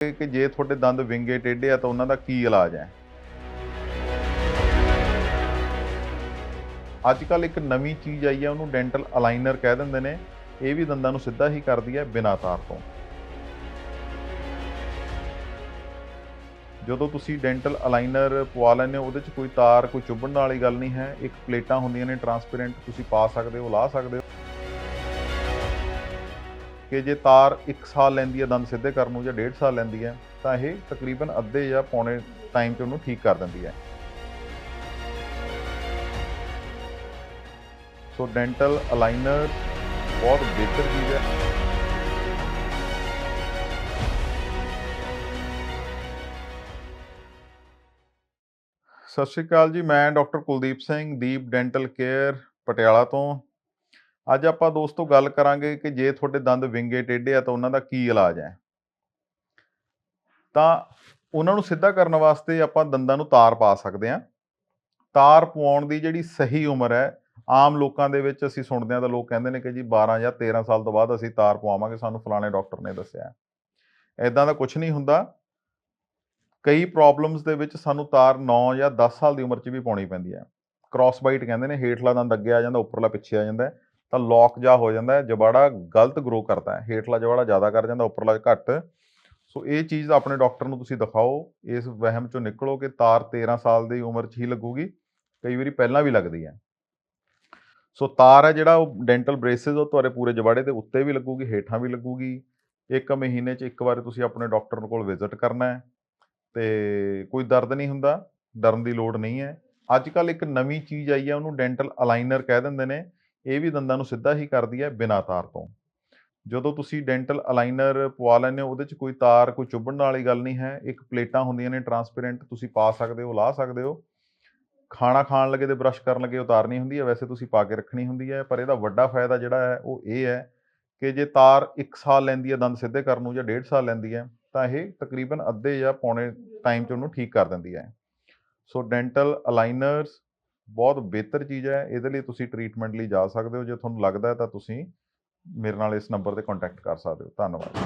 ਕਿ ਜੇ ਤੁਹਾਡੇ ਦੰਦ ਵਿੰਗੇ ਟੇਢੇ ਆ ਤਾਂ ਉਹਨਾਂ ਦਾ ਕੀ ਇਲਾਜ ਹੈ? ਅੱਜ ਕੱਲ ਇੱਕ ਨਵੀਂ ਚੀਜ਼ ਆਈ ਹੈ, ਉਹਨੂੰ ਡੈਂਟਲ ਅਲਾਈਨਰ ਕਹਿ ਦਿੰਦੇ ਨੇ। ਇਹ ਵੀ ਦੰਦਾਂ ਨੂੰ ਸਿੱਧਾ ਹੀ ਕਰਦੀ ਹੈ ਬਿਨਾਂ ਤਾਰ ਤੋਂ। ਜਦੋਂ ਤੁਸੀਂ ਡੈਂਟਲ ਅਲਾਈਨਰ ਪਵਾ ਲੈਂਦੇ ਹੋ, ਉਹਦੇ 'ਚ ਕੋਈ ਤਾਰ, ਕੋਈ ਚੁੱਭਣ ਵਾਲੀ ਗੱਲ ਨਹੀਂ ਹੈ। ਇੱਕ ਪਲੇਟਾਂ ਹੁੰਦੀਆਂ ਨੇ, ਟਰਾਂਸਪੇਰੈਂਟ ਤੁਸੀਂ ਪਾ ਸਕਦੇ ਹੋ, ਲਾ ਸਕਦੇ ਹੋ। ਕਿ ਜੇ ਤਾਰ 1 ਸਾਲ ਲੈਂਦੀ ਹੈ, ਦੰਦ ਸਿੱਧੇ ਕਰਨ ਨੂੰ ਜਾਂ 1.5 ਸਾਲ ਲੈਂਦੀ ਹੈ, ਤਾਂ ਇਹ ਤਕਰੀਬਨ ਅੱਧੇ ਜਾਂ ਪੌਣੇ ਟਾਈਮ 'ਚ ਉਹਨੂੰ ਠੀਕ ਕਰ ਦਿੰਦੀ ਹੈ। ਸੋ ਡੈਂਟਲ ਅਲਾਈਨਰ ਬਹੁਤ ਬਿਹਤਰ ਚੀਜ਼ ਹੈ। ਸਤਿ ਸ਼੍ਰੀ ਅਕਾਲ ਜੀ, ਮੈਂ doctor Kuldeep Singh, Deep dental care Patiala ਤੋਂ। ਅੱਜ ਆਪਾਂ ਦੋਸਤੋ ਗੱਲ ਕਰਾਂਗੇ ਕਿ ਜੇ ਤੁਹਾਡੇ ਦੰਦ ਵਿੰਗੇ ਟੇਢੇ ਆ ਤਾਂ ਉਹਨਾਂ ਦਾ ਕੀ ਇਲਾਜ ਹੈ। ਤਾਂ ਉਹਨਾਂ ਨੂੰ ਸਿੱਧਾ ਕਰਨ ਵਾਸਤੇ ਆਪਾਂ ਦੰਦਾਂ ਨੂੰ ਤਾਰ ਪਾ ਸਕਦੇ ਹਾਂ। ਤਾਰ ਪਵਾਉਣ ਦੀ ਜਿਹੜੀ ਸਹੀ ਉਮਰ ਹੈ, ਆਮ ਲੋਕਾਂ ਦੇ ਵਿੱਚ ਅਸੀਂ ਸੁਣਦੇ ਹਾਂ ਤਾਂ ਲੋਕ ਕਹਿੰਦੇ ਨੇ ਕਿ ਜੀ 12 ਜਾਂ 13 ਸਾਲ ਤੋਂ ਬਾਅਦ ਅਸੀਂ ਤਾਰ ਪਵਾਵਾਂਗੇ, ਸਾਨੂੰ ਫਲਾਣੇ ਡਾਕਟਰ ਨੇ ਦੱਸਿਆ। ਐਦਾਂ ਦਾ ਕੁਝ ਨਹੀਂ ਹੁੰਦਾ। ਕਈ ਪ੍ਰੋਬਲਮਸ ਦੇ ਵਿੱਚ ਸਾਨੂੰ ਤਾਰ 9 ਜਾਂ 10 ਸਾਲ ਦੀ ਉਮਰ 'ਚ ਵੀ ਪਾਉਣੀ ਪੈਂਦੀ ਹੈ। ਕ੍ਰਾਸ ਬਾਈਟ ਕਹਿੰਦੇ ਨੇ, ਹੇਠਲਾ ਦੰਦ ਅੱਗੇ ਆ ਜਾਂਦਾ, ਉੱਪਰਲਾ ਪਿੱਛੇ ਆ ਜਾਂਦਾ ਤਾਂ ਲੌਕ ਜਾ ਹੋ ਜਾਂਦਾ ਹੈ ਜਬਾੜਾ ਗਲਤ ਗਰੋ ਕਰਦਾ ਹੈ, ਹੇਠਲਾ ਜਬਾੜਾ ਜ਼ਿਆਦਾ ਕਰ ਜਾਂਦਾ, ਉੱਪਰਲਾ ਘੱਟ। ਸੋ ਇਹ ਚੀਜ਼ ਆਪਣੇ ਡਾਕਟਰ ਨੂੰ ਤੁਸੀਂ ਦਿਖਾਓ, ਇਸ ਵਹਿਮ ਚੋਂ ਨਿਕਲੋ ਕਿ ਤਾਰ 13 ਸਾਲ ਦੀ ਉਮਰ 'ਚ ਹੀ ਲੱਗੂਗੀ, ਕਈ ਵਾਰੀ ਪਹਿਲਾਂ ਵੀ ਲੱਗਦੀ ਹੈ। ਸੋ ਤਾਰ ਹੈ ਜਿਹੜਾ ਉਹ ਡੈਂਟਲ ਬ੍ਰੇਸਿਸ ਉਹ ਤੁਹਾਡੇ ਪੂਰੇ ਜਬਾੜੇ ਦੇ ਉੱਤੇ ਵੀ ਲੱਗੂਗੀ, ਹੇਠਾਂ ਵੀ ਲੱਗੂਗੀ। ਇੱਕ ਮਹੀਨੇ 'ਚ ਇੱਕ ਵਾਰ ਤੁਸੀਂ ਆਪਣੇ ਡਾਕਟਰ ਕੋਲ ਵਿਜ਼ਿਟ ਕਰਨਾ ਹੈ, ਤੇ ਕੋਈ ਦਰਦ ਨਹੀਂ ਹੁੰਦਾ, ਡਰਨ ਦੀ ਲੋੜ ਨਹੀਂ ਹੈ। ਅੱਜ ਕੱਲ ਇੱਕ ਨਵੀਂ ਚੀਜ਼ ਆਈ ਹੈ, ਉਹਨੂੰ ਡੈਂਟਲ ਅਲਾਈਨਰ ਕਹਿ ਦਿੰਦੇ ਨੇ। ਇਹ ਵੀ ਦੰਦਾਂ ਨੂੰ ਸਿੱਧਾ ਹੀ ਕਰਦੀ ਹੈ ਬਿਨਾਂ ਤਾਰ ਤੋਂ। ਜਦੋਂ ਤੁਸੀਂ ਡੈਂਟਲ ਅਲਾਈਨਰ ਪਵਾ ਲੈਂਦੇ ਹੋ, ਉਹਦੇ 'ਚ ਕੋਈ ਤਾਰ ਕੋਈ ਚੁੱਭਣ ਵਾਲੀ ਗੱਲ ਨਹੀਂ ਹੈ। ਇੱਕ ਪਲੇਟਾਂ ਹੁੰਦੀਆਂ ਨੇ ਟਰਾਂਸਪੇਰੈਂਟ, ਤੁਸੀਂ ਪਾ ਸਕਦੇ ਹੋ, ਲਾ ਸਕਦੇ ਹੋ। ਖਾਣਾ ਖਾਣ ਲੱਗੇ ਤੇ ਬ੍ਰਸ਼ ਕਰਨ ਲੱਗੇ ਉਤਾਰਨੀ ਹੁੰਦੀ ਹੈ, ਵੈਸੇ ਤੁਸੀਂ ਪਾ ਕੇ ਰੱਖਣੀ ਹੁੰਦੀ ਹੈ। ਪਰ ਇਹਦਾ ਵੱਡਾ ਫਾਇਦਾ ਜਿਹੜਾ ਹੈ, ਉਹ ਇਹ ਹੈ ਕਿ ਜੇ ਤਾਰ 1 ਸਾਲ ਲੈਂਦੀ ਹੈ, ਦੰਦ ਸਿੱਧੇ ਕਰਨ ਨੂੰ ਜਾਂ 1.5 ਸਾਲ ਲੈਂਦੀ ਹੈ, ਤਾਂ ਇਹ ਤਕਰੀਬਨ ਅੱਧੇ ਜਾਂ ਪੌਣੇ ਟਾਈਮ 'ਚ ਉਹਨੂੰ ਠੀਕ ਕਰ ਦਿੰਦੀ ਹੈ। ਸੋ ਡੈਂਟਲ ਅਲਾਈਨਰਸ ਬਹੁਤ ਬਿਹਤਰ ਚੀਜ਼ ਹੈ, ਇਹਦੇ ਲਈ ਤੁਸੀਂ ਟ੍ਰੀਟਮੈਂਟ ਲਈ ਜਾ ਸਕਦੇ ਹੋ, ਜੇ ਤੁਹਾਨੂੰ ਲੱਗਦਾ ਤਾਂ ਤੁਸੀਂ ਮੇਰੇ ਨਾਲ ਇਸ ਨੰਬਰ ਤੇ ਕੰਟੈਕਟ ਕਰ ਸਕਦੇ ਹੋ। ਧੰਨਵਾਦ।